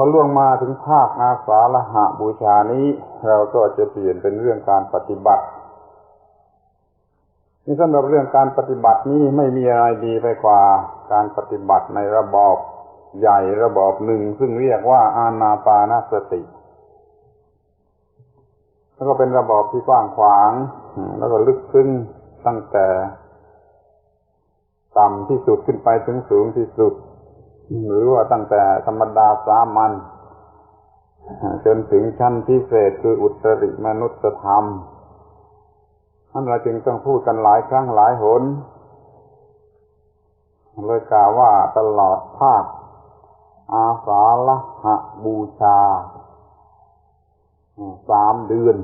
อล่วงมาถึงภาคอาสาฬหะบูชานี้ เราก็จะเปลี่ยนเป็นเรื่องการปฏิบัตินี่สำหรับเรื่องการปฏิบัตินี้ไม่มีอะไรดีไปกว่าการปฏิบัติในระบอบใหญ่ระบอบหนึ่ง ซึ่งเรียกว่าอานาปานสติ แล้วก็เป็นระบอบที่กว้างขวาง แล้วก็ลึกซึ้งตั้งแต่ ต่ำที่สุดขึ้นไปถึงสูงที่สุด หรือว่าตั้งแต่ธรรมดาสามัญจนถึงชั้นพิเศษคืออุตริมนุษยธรรมนั่นเราจึงต้องพูดกันหลายครั้งหลายหนเลยกล่าวว่าตลอดภาค อาสาละหะบูชาสามเดือน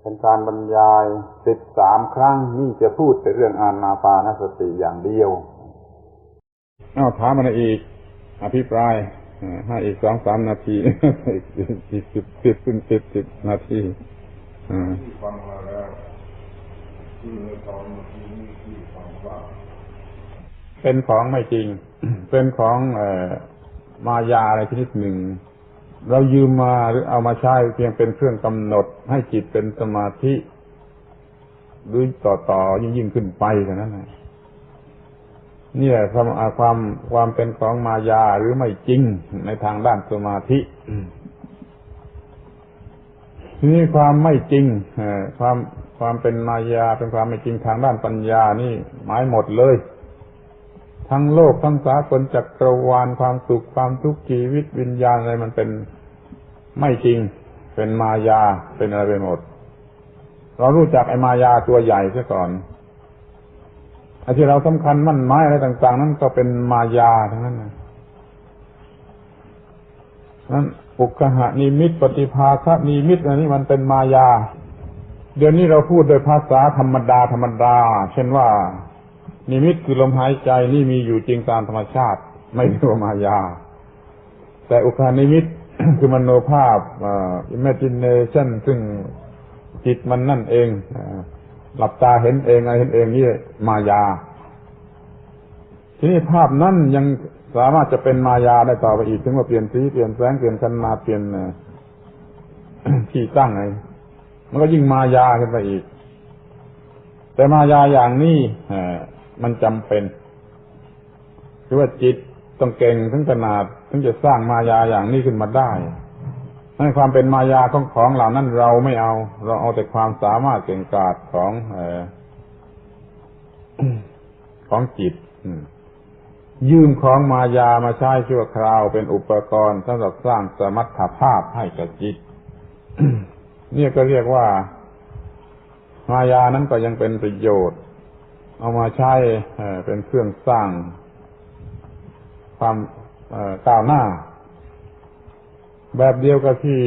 เป็นการบรรยายสิบสามครั้งนี่จะพูดแต่เรื่องอานาปานสติอย่างเดียว เอาถามมาอีก อภิปรายให้อีกสองสามนาทีอีกสิบสิบสิบสิบสิบนาทีฟังมาแล้วที่ตอนเมื่อกี้นี้ที่ฟังว่า เป็นของไม่จริง เป็นของเอมายาอะไรชนิดหนึ่ง เรายืมมาหรือเอามาใช้เพียงเป็นเครื่องกำหนด ให้จิตเป็นสมาธิ หรือต่อต่อยิ่งยิ่งขึ้นไปเท่านั้นนะ นี่แหละความความความเป็นของมายาหรือไม่จริงในทางด้านสมาธิทีนี้ความไม่จริงความความเป็นมายาเป็นความไม่จริงทางด้านปัญญานี่หมายหมดเลย ทั้งโลกทั้งสากลจักรวาลความสุขความทุกข์ชีวิตวิญญาณอะไรมันเป็นไม่จริง เป็นมายาเป็นอะไรไปหมด เรารู้จักไอ้มายาตัวใหญ่ซะก่อน ไอ้ที่เราสำคัญมั่นหมายอะไรต่าง ๆ นั้นก็เป็นมายาทั้งนั้นนะนั้นปุกหะนิมิตปฏิภาคะนิมิตอันนี้มันเป็นมายา เดี๋ยวนี้เราพูดโดยภาษาธรรมดาธรรมดา เช่นว่า นิมิตคือลมหายใจนี่มีอยู่จริงตามธรรมชาติ ไม่ใช่มายา แต่อุคานิมิตคือมโนภาพอ่า imagination ซึ่งจิตมันนั่นเอง หลับตาเห็นเองอะไรเห็นเองนี่มายา ทีนี้ภาพนั้นยังสามารถจะเป็นมายาได้ต่อไปอีกถึงว่าเปลี่ยนสีเปลี่ยนแสงเปลี่ยนขนาดเปลี่ยนที่ตั้งไงมันก็ยิ่งมายาขึ้นไปอีก แต่มายาอย่างนี้มันจำเป็นคือว่าจิตต้องเก่งถึงขนาดถึงจะสร้างมายาอย่างนี้ขึ้นมาได้ นั่นความเป็นมายาของของเหล่านั้นเราไม่เอา เราเอาแต่ความสามารถเก่งกาจของอของจิตยืมของมายามาใช้ชั่วคราวเป็นอุปกรณ์สำหรับสร้างสมรรถภาพให้กับจิตนี่ก็เรียกว่า มายานั้นก็ยังเป็นประโยชน์ เอามาใช้เป็นเครื่องสร้างความก้าวหน้า แบบเดียวกับที่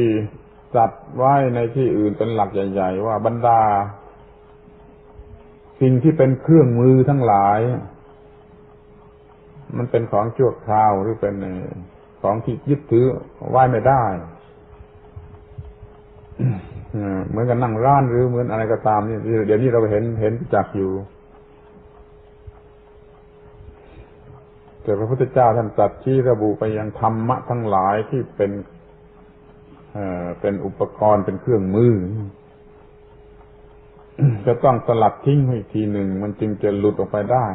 จัดไว้ในที่อื่นเป็นหลักใหญ่ ๆ ว่าบรรดา สิ่งที่เป็นเครื่องมือทั้งหลาย มันเป็นของชั่วคราวหรือเป็นของที่ยึดถือไว้ไม่ได้เหมือนกับนั่งร้านหรือเหมือนอะไรก็ตามนี่เดี๋ยวนี้เราเห็นเห็นจักอยู่ แต่พระพุทธเจ้าท่านตรัสชี้ระบุไปยังธรรมะทั้งหลายที่เป็น เป็นอุปกรณ์เป็นเครื่องมือ จะต้องสลัดทิ้งอีกทีหนึ่ง มันจึงจะหลุดออกไปได้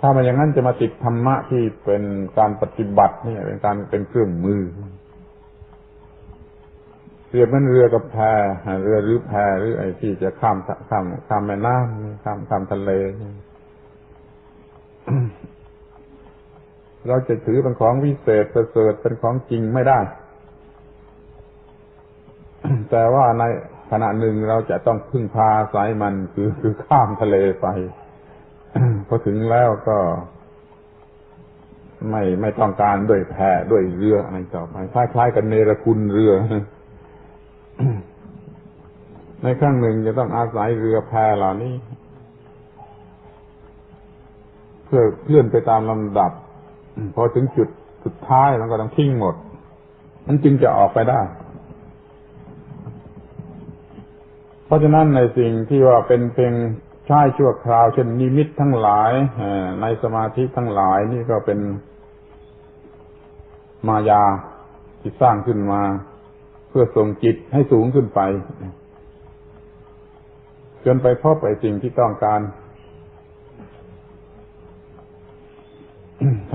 ถ้ามันอย่างนั้นจะมาติดธรรมะที่เป็นการปฏิบัติเนี่ยเป็นการเป็นเครื่องมือเรียบมันเรือกับแพเรือหรือแพหรือไอ้ที่จะข้ามข้ามข้ามแม่น้ำข้ามข้ามทะเล เราจะถือเป็นของวิเศษประเสริฐเป็นของจริงไม่ได้ แต่ว่าในขณะหนึ่งเราจะต้องพึ่งพาสายมันคือคือข้ามทะเลไปพอถึงแล้วก็ไม่ไม่ต้องการด้วยแพด้วยเรืออะไรต่อไปคล้ายๆกันเนรคุณเรือ ในครั้งหนึ่งจะต้องอาศัยเรือแพเหล่านี้เพื่อเคลื่อนไปตามลำดับ พอถึงจุดสุดท้ายมันก็ต้องทิ้งหมด มันจึงจะออกไปได้ เพราะฉะนั้นในสิ่งที่ว่าเป็นเพียงใช้ชั่วคราวเช่นนิมิตทั้งหลายในสมาธิทั้งหลายนี่ก็เป็นมายาที่สร้างขึ้นมา เพื่อส่งจิตให้สูงขึ้นไปจนไปพบไอ้สิ่งที่ต้องการ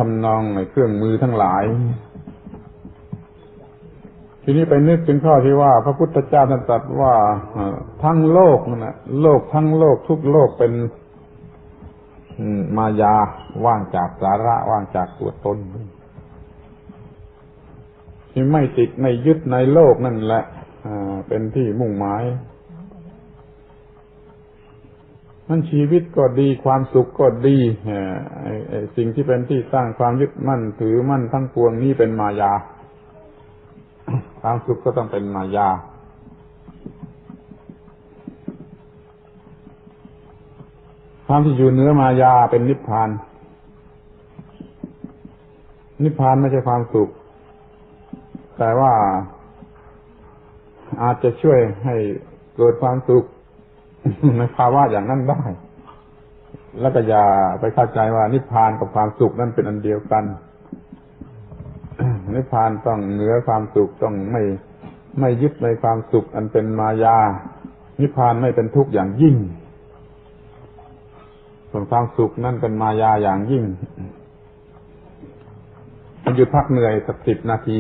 ทำนองในเครื่องมือทั้งหลาย ทีนี้ไปนึกถึงข้อที่ว่า พระพุทธเจ้าท่านตรัสว่าเอ่อทั้งโลกนั่นนะโลกทั้งโลกทุกโลกเป็นอืมมายาว่างจากสาระว่างจากตัวตนที่ไม่ติดไม่ยึดในโลกนั่นแหละอ่าเป็นที่มุ่งหมาย นั่นชีวิตก็ดีความสุขก็ดีเอ่อไอ้ไอ้สิ่งที่เป็นที่สร้างความยึดมั่นถือมั่นทั้งปวงนี้เป็นมายา ความสุขก็ต้องเป็นมายา ความที่อยู่เหนือมายาเป็นนิพพาน นิพพานไม่ใช่ความสุข แต่ว่าอาจจะช่วยให้เกิดความสุข ในภาวะอย่างนั้นได้ แล้วก็อย่าไปเข้าใจว่านิพพานกับความสุขนั้นเป็นอันเดียวกัน นิพพานต้องเหนือความสุขต้องไม่ไม่ยึดในความสุขอันเป็นมายา นิพพานไม่เป็นทุกข์อย่างยิ่ง ส่วนความสุขนั่นเป็นมายาอย่างยิ่งหยุดพักเหนื่อยสักสิบนาที